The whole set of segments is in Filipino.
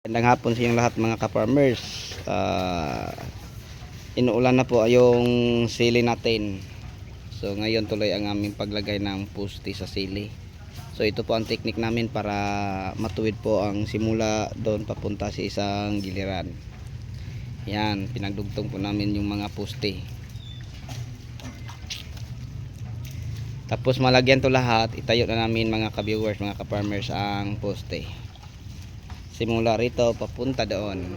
Magandang hapon sa inyong lahat mga ka-farmers. Ah, inuulan na po yung sili natin. So ngayon tuloy ang aming paglagay ng pusti sa sili. So ito po ang technique namin para matuwid po ang simula doon papunta sa isang giliran. Yan, pinagdugtong po namin yung mga pusti. Tapos malagyan to lahat, itayo na namin mga ka-viewers, mga ka-farmers ang poste simula rito papunta doon.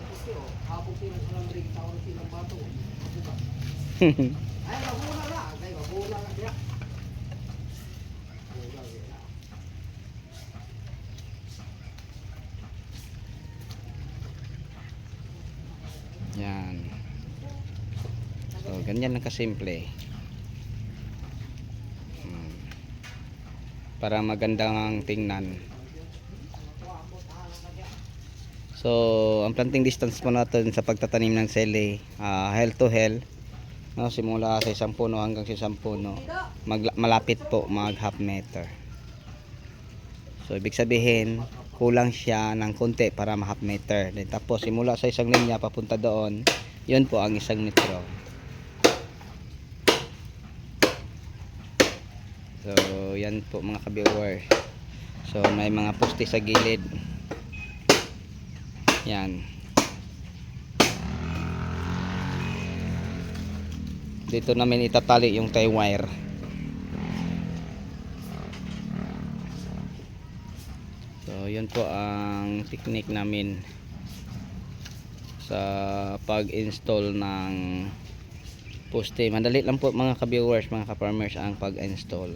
Yan. So ganyan lang kasimple. Hmm. para magandang tingnan So, ang planting distance po natin sa pagtatanim ng sili, ah, hell to hell, no, simula sa isang puno hanggang sa isang puno, mag, malapit po mag half meter. So, ibig sabihin, kulang siya ng konti para ma half meter. Then, tapos, simula sa isang linya papunta doon, yun po ang isang metro. So, yan po mga ka-viewer. So, may mga poste sa gilid. Yan. Dito namin itatali yung tie wire. So, yun po ang technique namin sa pag-install ng poste. Madali lang po mga ka-viewers, mga ka-farmers ang pag-install.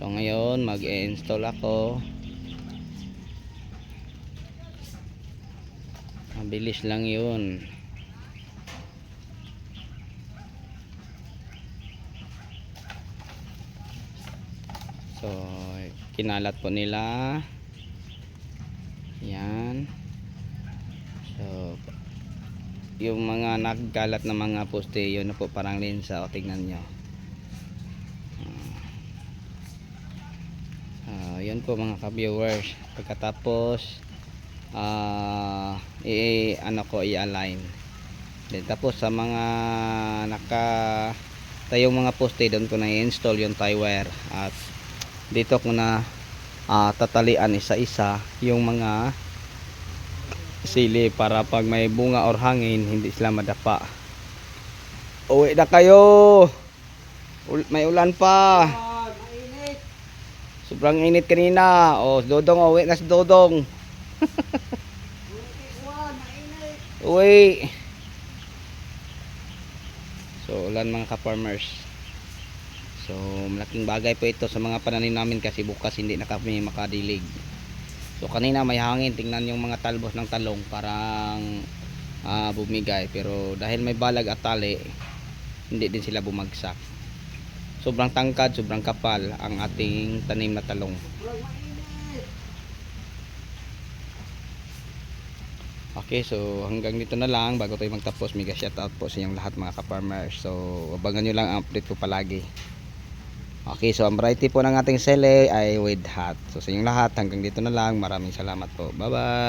So, ngayon mag-install ako. Mabilis lang yun. So, kinalat po nila. Yan. So, yung mga nagkalat na mga poste, yun po parang linsa. O, tingnan nyo. Ah, yun po mga ka-viewers. Pagkatapos, ah i ano ko i-align. Then tapos sa mga naka tayong mga poste doon ko na i-install yung tie wire at dito ko na ah, tatalian isa-isa yung mga sili para pag may bunga or hangin hindi sila madapa. Uwi na kayo! Ul- may ulan pa! Sobrang init kanina. Oh dodong uwi na si dodong Uy. So, ulan mga ka-farmers. So, malaking bagay po ito sa mga pananim namin kasi bukas hindi na kami makadilig. So, kanina may hangin. Tingnan yung mga talbos ng talong parang ah, bumigay. Pero dahil may balag at tali, hindi din sila bumagsak. Sobrang tangkad, sobrang kapal ang ating tanim na talong. Okay, so hanggang dito na lang bago tayo magtapos. Mega shoutout po sa inyong lahat mga ka-farmers. So, abangan nyo lang ang update ko palagi. Okay, so ang variety po ng ating sele ay with hot. So sa inyong lahat, hanggang dito na lang. Maraming salamat po. Bye-bye!